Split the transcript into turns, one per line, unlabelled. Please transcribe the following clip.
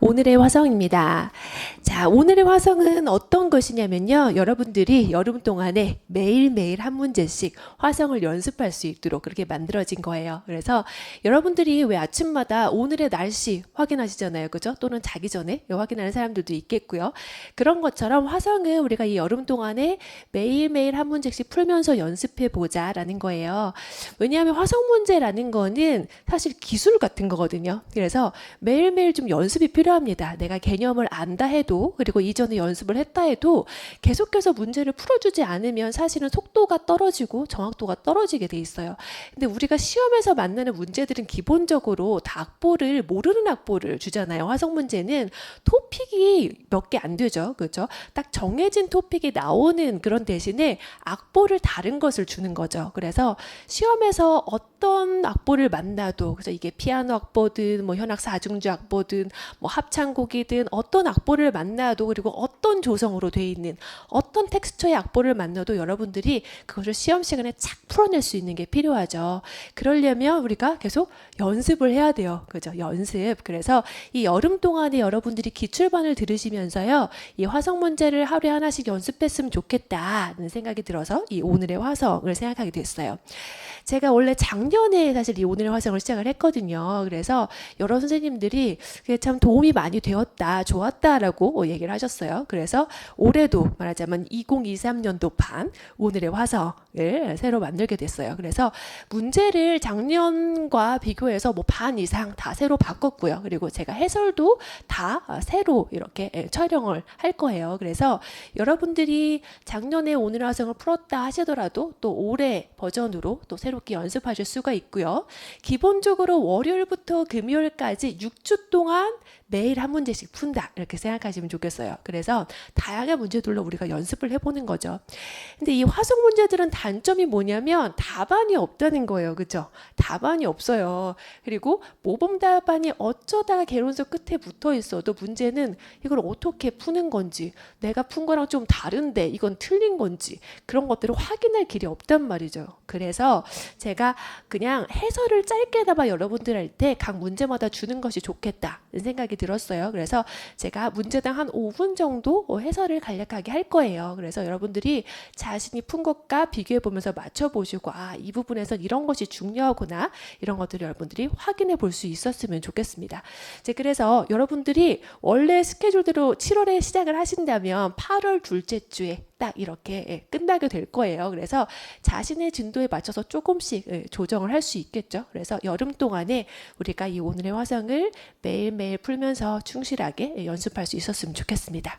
오늘의 화성입니다. 자, 오늘의 화성은 어떤 것이냐면요. 여러분들이 여름 동안에 매일매일 한 문제씩 화성을 연습할 수 있도록 그렇게 만들어진 거예요. 그래서 여러분들이 왜 아침마다 오늘의 날씨 확인하시잖아요. 그죠? 또는 자기 전에 확인하는 사람들도 있겠고요. 그런 것처럼 화성은 우리가 이 여름 동안에 매일매일 한 문제씩 풀면서 연습해 보자라는 거예요. 왜냐하면 화성 문제라는 거는 사실 기술 같은 거거든요. 그래서 매일매일 좀 연습이 필요합니다. 내가 개념을 안다 해도 그리고 이전에 연습을 했다 해도 계속해서 문제를 풀어주지 않으면 사실은 속도가 떨어지고 정확도가 떨어지게 돼 있어요. 근데 우리가 시험에서 만나는 문제들은 기본적으로 다 악보를 모르는 악보를 주잖아요. 화성 문제는 토픽이 몇 개 안 되죠. 그렇죠? 딱 정해진 토픽이 나오는 그런 대신에 악보를 다른 것을 주는 거죠. 그래서 시험에서 어떤 악보를 만나도 그래서 이게 피아노 악보든 뭐 현악 사중주 악보든 뭐 합창곡이든 어떤 악보를 만나 도 그리고 어떤 조성으로 돼 있는 어떤 텍스처의 악보를 만나도 여러분들이 그것을 시험 시간에 착 풀어낼 수 있는 게 필요하죠. 그러려면 우리가 계속 연습을 해야 돼요. 그죠? 연습. 그래서 이 여름 동안에 여러분들이 기출반을 들으시면서요. 이 화성 문제를 하루에 하나씩 연습했으면 좋겠다는 생각이 들어서 이 오늘의 화성을 생각하게 됐어요. 제가 원래 작년에 사실 이 오늘의 화성을 시작을 했거든요. 그래서 여러 선생님들이 그게 참 도움이 많이 되었다, 좋았다라고 얘기를 하셨어요. 그래서 올해도 말하자면 2023년도 반 오늘의 화성을 새로 만들게 됐어요. 그래서 문제를 작년과 비교해서 뭐 반 이상 다 새로 바꿨고요. 그리고 제가 해설도 다 새로 이렇게 예, 촬영을 할 거예요. 그래서 여러분들이 작년에 오늘 화성을 풀었다 하시더라도 또 올해 버전으로 또 새롭게 연습하실 수가 있고요. 기본적으로 월요일부터 금요일까지 6주 동안 매일 한 문제씩 푼다 이렇게 생각하시면 좋겠어요. 그래서 다양한 문제들로 우리가 연습을 해보는 거죠. 근데 이 화성 문제들은 단점이 뭐냐면 답안이 없다는 거예요. 그죠? 답안이 없어요. 그리고 모범 답안이 어쩌다가 개론서 끝에 붙어 있어도 문제는 이걸 어떻게 푸는 건지 내가 푼 거랑 좀 다른데 이건 틀린 건지 그런 것들을 확인할 길이 없단 말이죠. 그래서 제가 그냥 해설을 짧게나마 여러분들한테 각 문제마다 주는 것이 좋겠다 생각이 들었어요. 그래서 제가 문제당 한 5분 정도 해설을 간략하게 할 거예요. 그래서 여러분들이 자신이 푼 것과 비교해 보면서 맞춰 보시고 아, 이 부분에선 이런 것이 중요하구나. 이런 것들을 여러분들이 확인해 볼 수 있었으면 좋겠습니다. 이제 그래서 여러분들이 원래 스케줄대로 7월에 시작을 하신다면 8월 둘째 주에 딱 이렇게 예, 끝나게 될 거예요. 그래서 자신의 진도에 맞춰서 조금씩 예, 조정을 할 수 있겠죠. 그래서 여름 동안에 우리가 이 오늘의 화성을 매일매일 풀면서 충실하게 예, 연습할 수 있었으면 좋겠습니다.